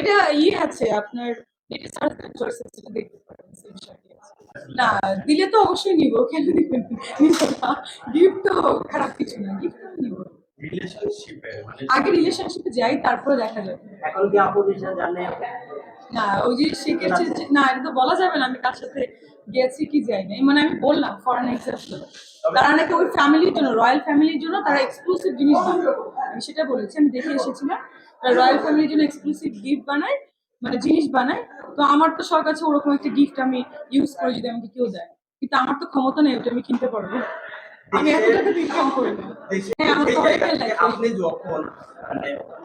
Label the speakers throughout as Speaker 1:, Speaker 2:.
Speaker 1: এটা ইয়ে আছে আপনার সার্চ দেখতে পারেন না দিলে তো অবশ্যই নিব কেন দিবেন গিফট তো খারাপ কিছু না গিফট তো নিব।
Speaker 2: রিলেশনশিপে মানে
Speaker 1: আগে রিলেশনশিপে যাই তারপরে দেখা যাবে।
Speaker 3: এখন কি আপু বিষয়ে জানে?
Speaker 1: না ওই যে শিখেছে না এটা তো বলা যাবে না আমি কার সাথে গেছি কি যাই নাই। মানে আমি বললাম ফরেন এক্সাম্পল তারা নাকি ওই ফ্যামিলির জন্য রয়্যাল ফ্যামিলির জন্য তারা এক্সক্লুসিভ জিনিস আমি সেটা বলেছি আমি দেখে এসেছিলাম। রয়্যাল ফ্যামিলির জন্য এক্সক্লুসিভ গিফট বানায় মানে জিনিস বানায়। তো আমার তো কাছে ওরকম একটা গিফট আমি ইউজ করে যদি আমাকে কেউ দেয়। কিন্তু আমার তো ক্ষমতা নেই ওটা আমি কিনতে পারব আমি এত টাকা ইনকাম করি না। হ্যাঁ
Speaker 2: আপনি যখন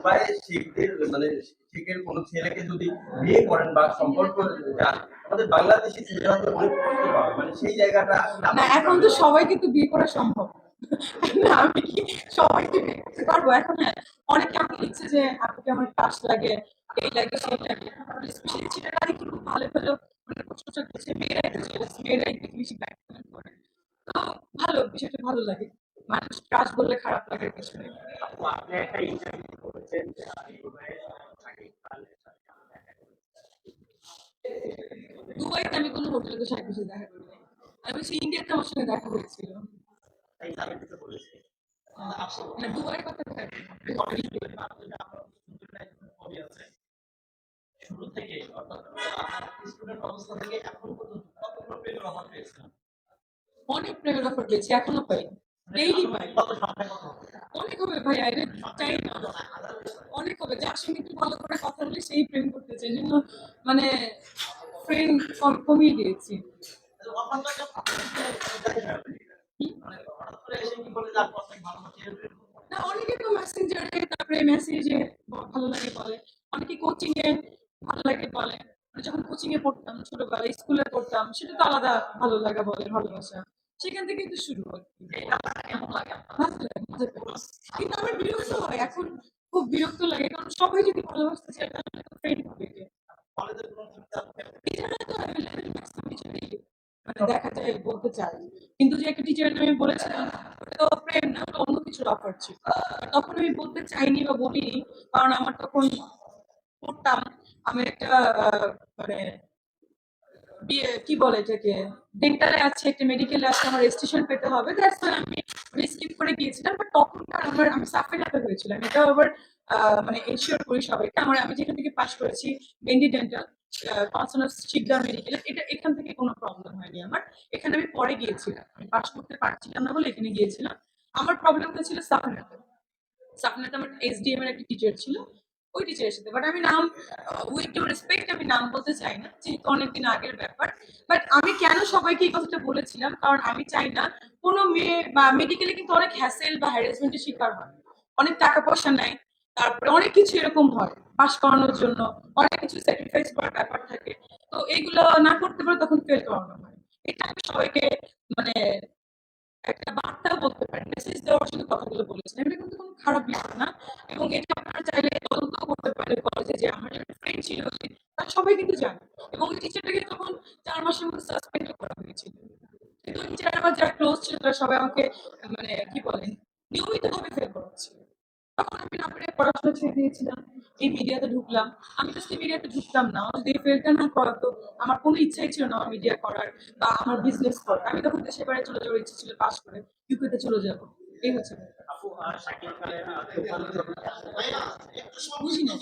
Speaker 2: মানে শিখদের মানে শিখের কোনো ছেলেকে যদি বিয়ে করেন বা সম্পর্ক যান আমাদের বাংলাদেশি ছেলেরা অনেক কষ্ট পাবে। মানে সেই জায়গাটা
Speaker 1: এখন তো সবাইকে তো বিয়ে করা সম্ভব। আমি কি সবাইকে পারব। এখন হ্যাঁ অনেকে আমাকে লিখছে যে আপুকে আমার লাগে? এই লাগে সেই লাগে? স্পেশালি ছেলেরা খুব ভালো ভালো মানে প্রশ্ন করছে। মেয়েরাই তো jealous, মেয়েরাই একটু বেশি করে। তো ভালো বিষয়টা ভালো লাগে। মানুষ বললে খারাপ লাগার কিছু নেই
Speaker 3: আপনি একটা ইন্টারভিউ করেছেন
Speaker 1: দুবাইতে আমি কোনো হোটেলে তো সাথে দেখা করি নাই। আমি বলছি ইন্ডিয়াতে আমার সঙ্গে দেখা হয়েছিল।
Speaker 3: তাই আমি কিছু বলেছি
Speaker 1: অনেক প্রেমের পেয়েছি এখনও পাই ডেইলি পাই অনেক হবে ভাই আরে চাই না অনেক হবে যার সঙ্গে একটু ভালো করে কথা বলে সেই প্রেম করতে চাই জন্য মানে ফ্রেন্ড কমিয়ে দিয়েছি
Speaker 4: অফারটা মানে হঠাৎ করে এসে কি বলে যে আপু আপনাকে ভালোবাসি এরকম
Speaker 1: না অনেকে তো মেসেঞ্জারে তারপরে মেসেজে ভালো লাগে বলে। অনেকে কোচিং এ ভালো লাগে বলে। মানে যখন কোচিং এ পড়তাম ছোটবেলায় স্কুলে পড়তাম সেটা তো আলাদা ভালো লাগা বলে ভালোবাসা। সেখান থেকে কিন্তু শুরু হয়। কিন্তু আমার বিরক্ত হয়। এখন খুব বিরক্ত লাগে। কারণ সবাই যদি ভালোবাসতে চায় তাহলে ফ্রেন্ড হবে মানে দেখা যায় বলতে চাই। কিন্তু যে একটা টিচার আমি বলেছিলাম তো প্রেম না অন্য কিছুর অফার ছিল। তখন আমি বলতে চাইনি বা বলিনি, কারণ আমার তখন পড়তাম আমি একটা মানে বিয়ে কি বলে এটাকে ডেন্টালে আছে, একটা মেডিকেলে আছে, আমার রেজিস্ট্রেশন পেতে হবে দ্যাটস আমি স্কিপ করে গিয়েছিলাম। বাট তখনকার আমার, আমি সাফেনাতে হয়েছিলাম এটাও আবার মানে এনশিওর করি সবাইকে। আমার, আমি যেখান থেকে পাস করেছি বেন্ডি ডেন্টাল কনসার্ন শিকদার মেডিকেল এটা, এখান থেকে কোনো প্রবলেম হয়নি আমার। এখানে আমি পরে গিয়েছিলাম। আমি পাস করতে পারছিলাম না বলে এখানে গিয়েছিলাম। আমার প্রবলেমটা ছিল সাফেনাতে। সাফনাতে আমার এসডিএম এর একটা টিচার ছিল। ওই টিচারের সাথে। বাট আমি নাম উইথ টু রেসপেক্ট আমি নাম বলতে চাই না। যেহেতু অনেকদিন আগের ব্যাপার। বাট আমি কেন সবাইকে এই কথাটা বলেছিলাম? কারণ আমি চাই না কোনো মেয়ে বা মেডিকেলে কিন্তু অনেক হ্যাসেল বা হ্যারাসমেন্টের শিকার হয়। অনেক টাকা পয়সা নেয়। তারপরে অনেক কিছু এরকম হয় পাস করানোর জন্য, অনেক কিছু স্যাক্রিফাইস করার ব্যাপার থাকে। তো এইগুলো না করতে পারে তখন ফেল করানো হয়। এটা আমি সবাইকে মানে একটা বার্তা বলতে পারেন মেসেজ দেওয়ার জন্য কথাগুলো বলেছেন। এটা কিন্তু কোনো খারাপ বিষয় না এবং এটা আপনারা চাইলে তদন্ত করতে পারেন কলেজে যে আমার একটা ফ্রেন্ড ছিল তার সবাই কিন্তু জানে এবং টিচারটাকে তখন চার মাসের মধ্যে সাসপেন্ড করা হয়েছিল। কিন্তু টিচার আমার যারা ক্লোজ ছিল, তারা সবাই আমাকে মানে কি বলেন, নিয়মিতভাবে ফেল করাচ্ছিল। তখন আমি না পড়াশোনা ছেড়ে দিয়েছিলাম। এই মিডিয়াতে ঢুকলাম। আমি তো সেই মিডিয়াতে ঢুকতাম না। যদি এই ফেলটা না করাতো আমার কোনো ইচ্ছাই ছিল না আমার মিডিয়া করার বা আমার বিজনেস করার। আমি তখন দেশে বাইরে চলে যাওয়ার ইচ্ছে ছিল পাস করে ইউকেতে চলে যাব। এই হচ্ছে বুঝি না